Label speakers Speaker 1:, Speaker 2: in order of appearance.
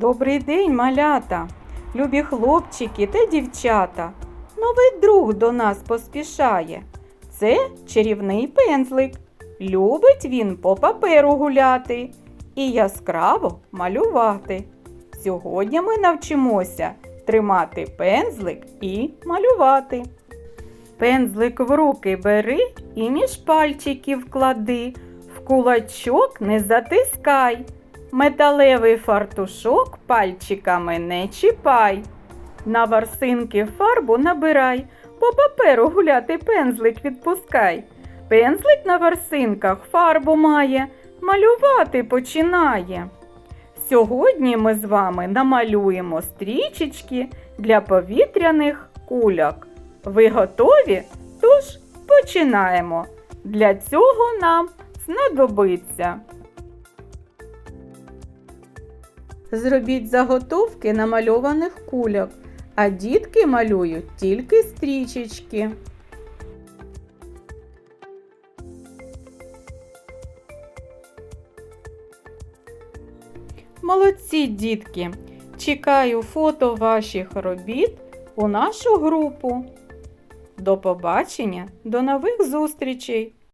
Speaker 1: Добрий день, малята, любі хлопчики та дівчата. Новий друг до нас поспішає. Це чарівний пензлик. Любить він по паперу гуляти і яскраво малювати. Сьогодні ми навчимося тримати пензлик і малювати. Пензлик в руки бери і між пальчиків клади, в кулачок не затискай. Металевий фартушок пальчиками не чіпай. На варсинки фарбу набирай, по паперу гуляти пензлик відпускай. Пензлик на варсинках фарбу має, малювати починає. Сьогодні ми з вами намалюємо стрічечки для повітряних кульок. Ви готові? Тож починаємо. Для цього нам знадобиться. Зробіть заготовки намальованих кульок, а дітки малюють тільки стрічечки. Молодці, дітки! Чекаю фото ваших робіт у нашу групу. До побачення, до нових зустрічей!